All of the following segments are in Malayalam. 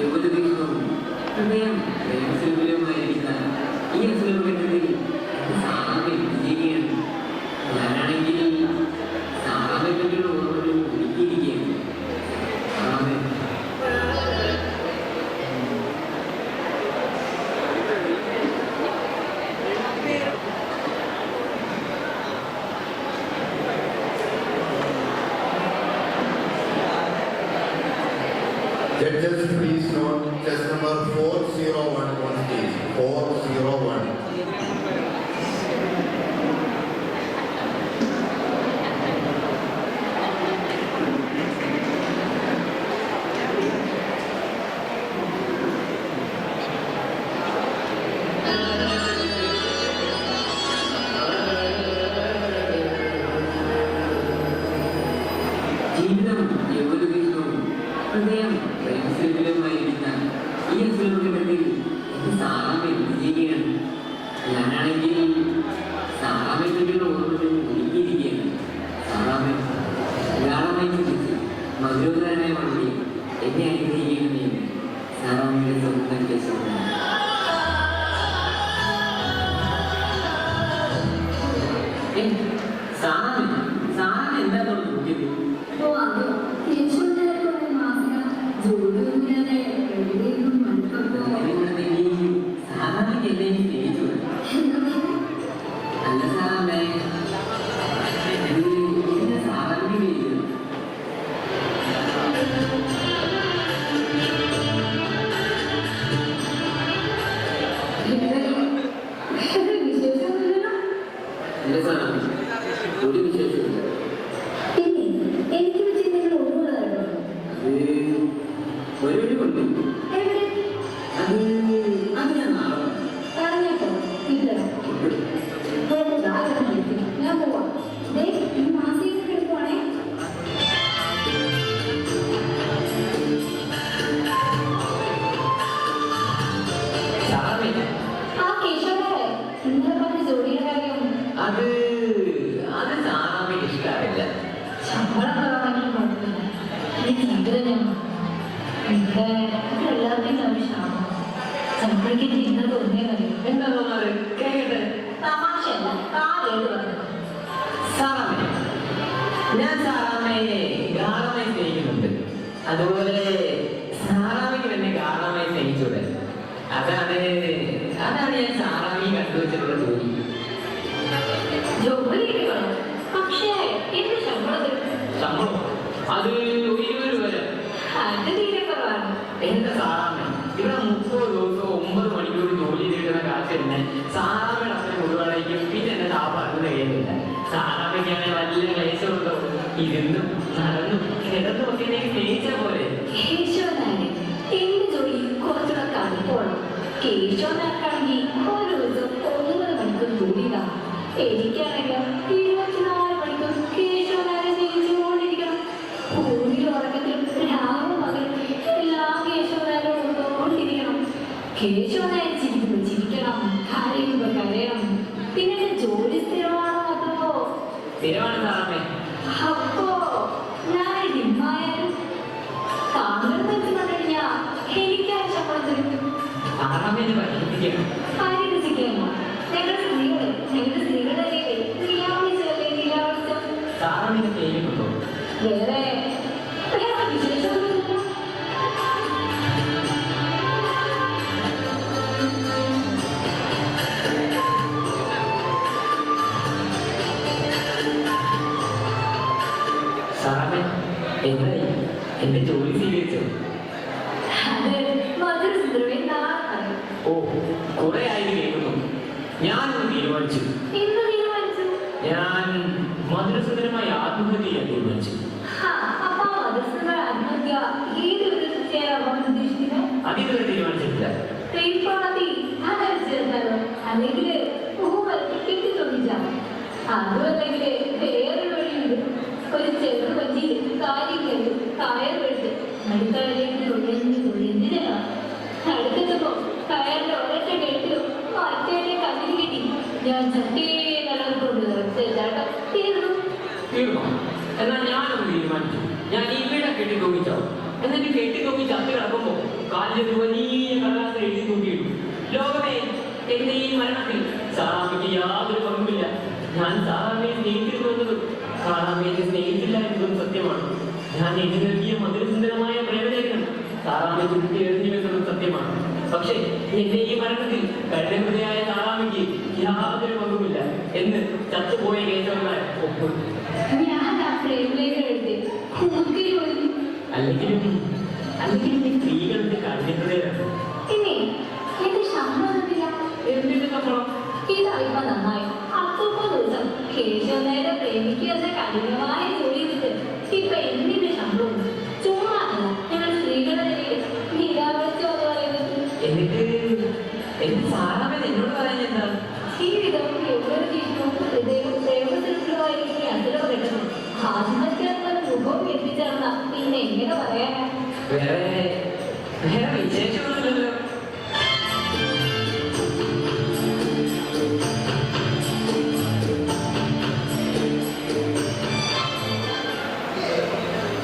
യുവതീക്ഷവും ഹൃദയം ഹൃദയം പ്രേമസുലഭമായിരിക്കുന്ന ഈ അസുലഭത്തിൽ എന്റെ എന്ത് വിജയിക്കുകയാണ് ഞാനാണെങ്കിൽ അത് ഒരു വഴി കൊണ്ട് അത് അത് ഞാൻ ജാഗ്രത വിളിക്കും. ഞാൻ പോവാം ദേ ഈ മാസിക എടുക്കുവാണേ സാറേ ഇവിടെ ഇവിടെ എല്ലാവർക്കും ആവശ്യമാണ് ശമ്പളിക്ക് ചെയ്യുന്നത് ഒന്നേ മതി എന്താ തോന്നാറ് കേക്കട്ടെ തമാശയല്ല കാര്യം പറഞ്ഞു സാറാമേ അതുപോലെ സാറാമയ്ക്ക് എന്നെ ഗാഠമായി അതാണ് അതാണ് ഞാൻ സാറാമി കണ്ടുവച്ചിട്ടുള്ള ജോലി ജോലി പക്ഷേ എന്ത് ശമ്പളത്തിൽ ശമ്പളം അത് ഒരു ഇരുപത് രൂപ വരെ അത് തീരെ കുറവാണ് എന്റെ സാറാമ്മ ഇവിടെ മുപ്പത് ദിവസവും ഒമ്പത് മണിക്കൂർ ജോലി ചെയ്തിരുന്ന കാശ് തന്നെ സാറാമയുടെ അച്ഛനെ കൊടുക്കുകയാണെങ്കിൽ പിന്നെ എന്നെ താപ്പാടുന്ന കഴിയുന്നില്ല സാറാമ്മയ്ക്കാണെങ്കിൽ വലിയ ക്ലേശമുണ്ടോ ഇരുന്നും നടന്നും. കിടന്നു ഒക്കെ എനിക്ക് സ്നേഹിച്ച പോലെ എന്റെ ജോലി കുറച്ചുകൂടെ കടുപ്പമാണ്. കേശവനാക്കാണെങ്കിൽ ഒരു ദിവസം ഒന്നര മണിക്കൂർ ജോലി ഉണ്ടാവും എനിക്കാണെങ്കിൽ സ്ഥിരമാണ് സാറാമേ അപ്പോ ഞാൻ ഡിമ്മായാലും താങ്കൾ വെച്ച് കണ്ടുകഴിഞ്ഞാ എനിക്ക് ആ ശമ്പളം തരും സാറാമ എന്നെ പഠിപ്പിക്കണം പരിഹസിക്കാമോ ഞങ്ങളുടെ സ്ത്രീകൾ എന്റെ ജോലി സ്വീകരിച്ചോ ഓ കുറെ ആയി കേൾക്കുന്നു ഞാൻ തീരുമാനിച്ചു. ഞാൻ മധുരസുന്ദരമായി ആത്മഹത്യ ചെയ്യാൻ തീരുമാനിച്ചു അതിതുവരെ തീരുമാനിച്ചിട്ടില്ല. അല്ലെങ്കിൽ അതും തീർന്നോ എന്നാൽ ഞാനൊന്ന് തീരുമാനിച്ചു ഞാൻ ഇവിടെ കെട്ടി തൂങ്ങിച്ചോ എന്നിട്ട് കെട്ടി തൂങ്ങി ചത്ത് കിടക്കുമ്പോ കാലിൽ വലിയ കടലാസ് എഴുതി നോക്കിയിട്ടു ലോകമേ എന്റെ ഈ മരണത്തിൽ സാറാമ്മയ്ക്ക് യാതൊരു പങ്കുമില്ല. ഞാൻ സാറാമ്മയെ സ്നേഹിച്ചിരുന്നു എന്നതും സാറാമ്മയെ സ്നേഹിച്ചില്ല എന്നതും സത്യമാണ്. ഞാൻ എഴുതി നൽകിയ മധുരസുന്ദരമായ പ്രേമലേഖനം സാറാമ്മ ചുരുട്ടി എഴുതി വെക്കുന്നതും സത്യമാണ്. പക്ഷേ എന്റെ ഈ മരണത്തിൽ കരുതഹൃദയായ സാറാമ്മയ്ക്ക് യാതൊരു പങ്കുമില്ല എന്ന് ചത്തുപോയ കേശവന്മാർ ഒപ്പ് ഞാൻ ആ പ്രേമലേഖനം എഴുതി അല്ലെങ്കിലും അല്ലെങ്കിലും ഈ സ്ത്രീകളുടെ കരുതഹൃദയാണ് പിന്നെ എന്റെ ശമ്പളം? തന്നില്ല എന്തിന്റെ ഇതായിപ്പോ നന്നായി. അപ്പൂപ്പ ദിവസം കേശവനേരെ പ്രേമിക്കുക എന്ന കഠിനമായ ജോലി ചെയ്തിട്ട് ഇപ്പൊ വേറെ വേറെ വിശേഷമൊന്നുമില്ലല്ലോ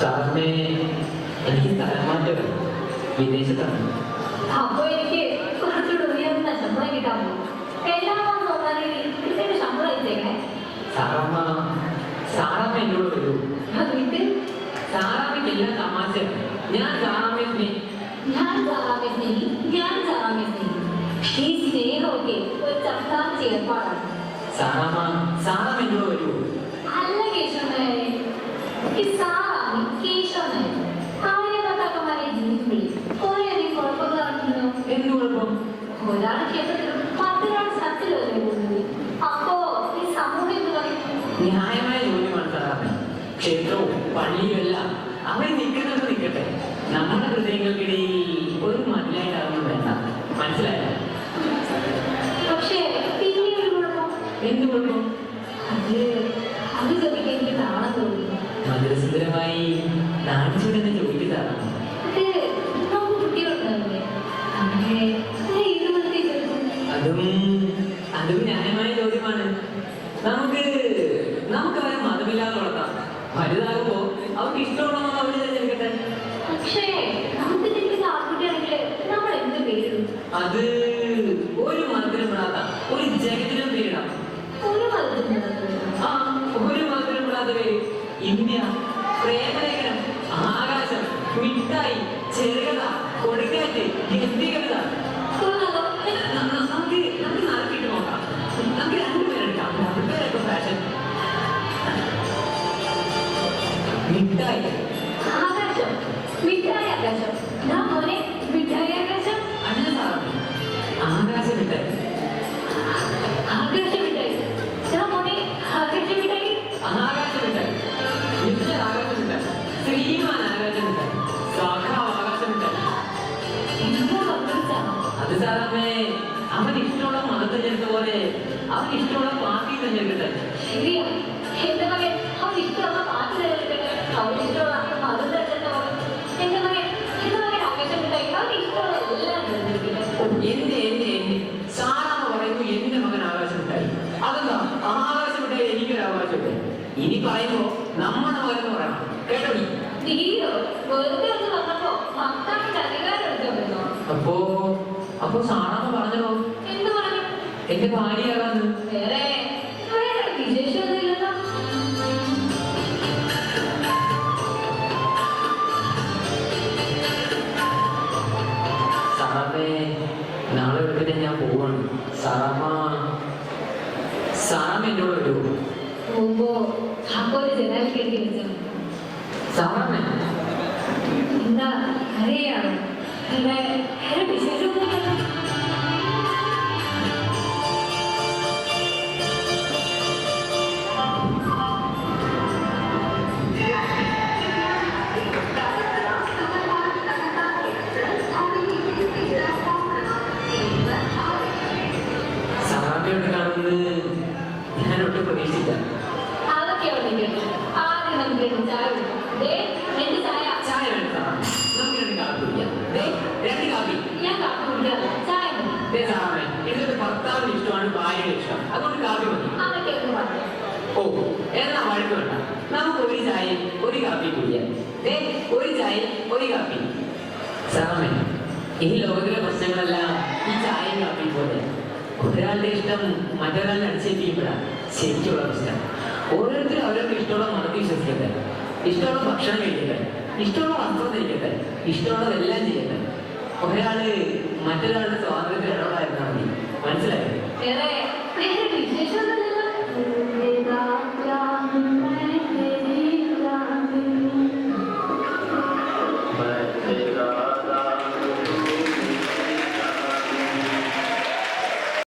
സാറിനെ എനിക്ക് സ്ഥലം മാറ്റം വിദേശത്താണ് അപ്പൊ എനിക്ക് കുറച്ചുകൂടെ ഉയർന്ന ശമ്പളം കിട്ടാൻ പോകും എല്ലാ മാസം ഒന്നാണെങ്കിൽ ശമ്പളം അയച്ചേക്കണേ സാറമ്മ സാറമ്മ എന്നോട് വരൂ. എല്ലാ എല്ലാം തമാശയാണ്. ഞാൻ സാറാമ്മയെ സ്നേഹി ഞാൻ സാറാമെ സ്നേഹി ഞാൻ സാറാമെ സ്നേഹി ഈ സ്നേഹമൊക്കെ ഒരു ചത്താൻ ചേർപ്പാടാണ്. സാറാമ്മ സാറാമ്മ എന്നോട് വരൂ. അല്ല കേശവനായ ഈ സാറാമി കേശവനായ ഭാര്യ ഭർത്താക്കന്മാരെ ജീവിക്കുമ്പോഴേ കുറേയധികം കുഴപ്പങ്ങൾ നടക്കുന്നു എന്ത് കുഴപ്പം? ഒരാൾ ക്ഷേത്രത്തിലും മറ്റൊരാൾ സത്യത്തിൽ വരെ പോകുന്നത് അപ്പോ ഈ സമൂഹം എന്ന് പറയുന്നത് ന്യായമായ ജോലി സാറാമ്മ. ക്ഷേത്രവും പള്ളിയും എല്ലാം അവിടെ നിൽക്കുന്നത് നിൽക്കട്ടെ നമ്മുടെ ഹൃദയങ്ങൾക്കിടയിൽ ഒരു മതിലായിട്ടാവുന്നു വേണ്ട. മനസ്സിലായോ? പക്ഷേ പിന്നെ ഒരു കുഴപ്പം. എന്ത് കുഴപ്പം? അത് അത് ചോദിക്കാൻ എനിക്ക് നാണം തോന്നി മധുരസുന്ദരമായി നാണിച്ചൂടെന്ന് ചോദിക്കുന്നതാണ് അത് ന്യായമായ ചോദ്യമാണ്. നമുക്ക് നമുക്ക് അവരെ മതമില്ലാതെ വളർത്താം. വലുതാകുമ്പോ ഇന്ത്യ പ്രേമലേഖനം ആകാശം മിഠായി ചെറുകഥ കൊടുക്കാറ്റ് ഗന്ധികത നമുക്ക് നമുക്ക് നടക്കിട്ട് നോക്കാം. നമുക്ക് രണ്ടുപേരെടുക്കാം രണ്ടുപേരൊക്കെ ഫാഷൻ മിഠായി. ആകാശം. മിഠായി ആകാശം. ഞാൻ മിഠായി ആകാശ. മിഠായി സാറമ്മേ അവൻ ഇഷ്ടമുള്ള മതം തിരഞ്ഞെടുത്ത പോലെ അവൻ ഇഷ്ടമുള്ള പാർട്ടി തിരഞ്ഞെടുക്കട്ടെ എന്റെ മകൻ അവൻ ഇഷ്ടമുള്ള പാട്ട് തിരഞ്ഞെടുക്കട്ടെ അവൻ ഇഷ്ടമുള്ള മതം തിരഞ്ഞെടുത്ത എന്റെ മകൻ എന്റെ മകൻ ആകാശം മിഠായി അവൻ ഇഷ്ടമുള്ള എല്ലാം എന്റെ എന്റെ എന്റെ. സാറാമ്മ പറയുന്നു എന്റെ മകൻ ആകാശമിട്ടായി അതെന്താ? എനിക്കൊരു ഇനി പറയുമ്പോ നമ്മുടെ മകൻ എന്ന് പറയണം. കേട്ടോ നീ? വെറുതെ ഒന്ന് വന്നപ്പോ മത്താന്റെ അധികാരം എടുത്തോണ്ടോ അപ്പോ അപ്പോ സാറാമ്മ പറഞ്ഞോ എന്ത് പറഞ്ഞു എന്റെ ഭാര്യയാകാന്ന് വേറെ വേറെ വിശേഷമൊന്നുമില്ലല്ലോ സാറാമ്മേ നാളെ വെളുപ്പിനെ ഞാൻ പോവാണ് സാറാമ്മ സാറാമ്മ എന്നോട് വരുമോ പോകുമ്പോ അപ്പൊ ഒരു ജനാൽ കെട്ടി വെച്ചു സാറാമ്മ എന്താ അറിയാണോ വേറെ സാറാമ്മയോട് കാണുന്നത് ഞാൻ ഒട്ടും പ്രതീക്ഷിച്ചില്ല. അതൊക്കെ ആദ്യം നമുക്ക് രണ്ട് ചായ രണ്ട് ചായ. ചായ എടുക്കാം. നമുക്ക് രണ്ട് കാപ്പി കുടിക്കാം. രണ്ട് കാപ്പി. ഞാൻ കാപ്പി കുടിക്കാറില്ല ചായ ഇതിന്റെ ഭർത്താവിന് ഇഷ്ടമാണ് ഭാര്യയുടെ ഇഷ്ടം അതുകൊണ്ട് കാപ്പി മതി. ഓ എന്നാ വഴക്ക് വേണ്ട. നമുക്ക് ഒരു ചായ ഒരു കാപ്പി കുടിക്കാം. ഒരു ചായ ഒരു കാപ്പി. സാറാമ്മേ ഈ ലോകത്തിലെ പ്രശ്നങ്ങളെല്ലാം ഈ ചായയും കാപ്പി പോലെ. ഒരാളുടെ ഇഷ്ടം മറ്റൊരാളിനെ അടിച്ചേൽപ്പിക്കുമ്പോഴാണ് ശരിക്കുള്ള അവസ്ഥ. ഓരോരുത്തരും അവരൊക്കെ ഇഷ്ടമുള്ള മതത്തിൽ വിശ്വസിക്കട്ടെ. ഇഷ്ടമുള്ള ഭക്ഷണം കഴിക്കട്ടെ. ഇഷ്ടമുള്ള വസ്ത്രം ധരിക്കട്ടെ. ഇഷ്ടമുള്ളതെല്ലാം ചെയ്യട്ടെ. ഒരാൾ മറ്റൊരാളുടെ സ്വാതന്ത്ര്യത്തിൽ ഇടപെടായിരുന്നാൽ മതി. മനസ്സിലായി?